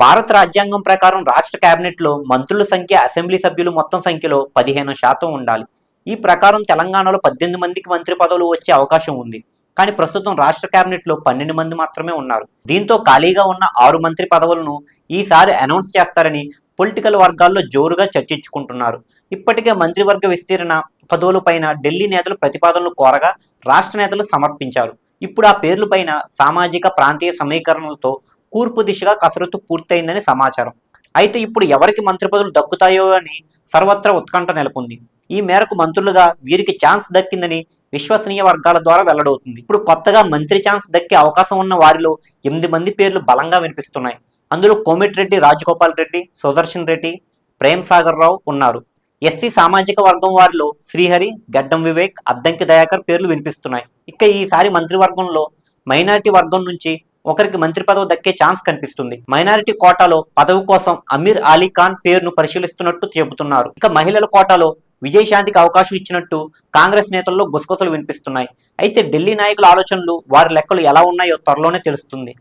భారత రాజ్యాంగం ప్రకారం రాష్ట్ర క్యాబినెట్లో మంత్రుల సంఖ్య అసెంబ్లీ సభ్యులు మొత్తం సంఖ్యలో పదిహేను శాతం ఉండాలి. ఈ ప్రకారం తెలంగాణలో పద్దెనిమిది మందికి మంత్రి పదవులు వచ్చే అవకాశం ఉంది. కానీ ప్రస్తుతం రాష్ట్ర క్యాబినెట్లో పన్నెండు మంది మాత్రమే ఉన్నారు. దీంతో ఖాళీగా ఉన్న ఆరు మంత్రి పదవులను ఈసారి అనౌన్స్ చేస్తారని పొలిటికల్ వర్గాల్లో జోరుగా చర్చించుకుంటున్నారు. ఇప్పటికే మంత్రివర్గ విస్తీర్ణ పదవులపైన ఢిల్లీ నేతలు ప్రతిపాదనలు కోరగా రాష్ట్ర నేతలు సమర్పించారు. ఇప్పుడు ఆ పేర్లపైన సామాజిక ప్రాంతీయ సమీకరణలతో కూర్పు దిశగా కసరత్తు పూర్తయిందని సమాచారం. అయితే ఇప్పుడు ఎవరికి మంత్రి పదవులు దక్కుతాయో అని సర్వత్రా ఉత్కంఠ నెలకొంది. ఈ మేరకు మంత్రులుగా వీరికి ఛాన్స్ దక్కిందని విశ్వసనీయ వర్గాల ద్వారా వెల్లడవుతుంది. ఇప్పుడు కొత్తగా మంత్రి ఛాన్స్ దక్కే అవకాశం ఉన్న వారిలో ఎనిమిది మంది పేర్లు బలంగా వినిపిస్తున్నాయి. అందులో కోమిటిరెడ్డి రాజగోపాల్ రెడ్డి సుదర్శన్ రెడ్డి ప్రేమ్ సాగర్ రావు ఉన్నారు. ఎస్సీ సామాజిక వర్గం వారిలో శ్రీహరి గడ్డం వివేక్ అద్దంకి దయాకర్ పేర్లు వినిపిస్తున్నాయి. ఇక ఈసారి మంత్రివర్గంలో మైనారిటీ వర్గం నుంచి ఒకరికి మంత్రి పదవి దక్కే ఛాన్స్ కనిపిస్తుంది. మైనారిటీ కోటాలో పదవి కోసం అమీర్ అలీ ఖాన్ పేరును పరిశీలిస్తున్నట్టు చెబుతున్నారు. ఇక మహిళల కోటాలో విజయశాంతికి అవకాశం ఇచ్చినట్టు కాంగ్రెస్ నేతల్లో గుసగుసలు వినిపిస్తున్నాయి. అయితే ఢిల్లీ నాయకుల ఆలోచనలు వారి లెక్కలు ఎలా ఉన్నాయో త్వరలోనే తెలుస్తుంది.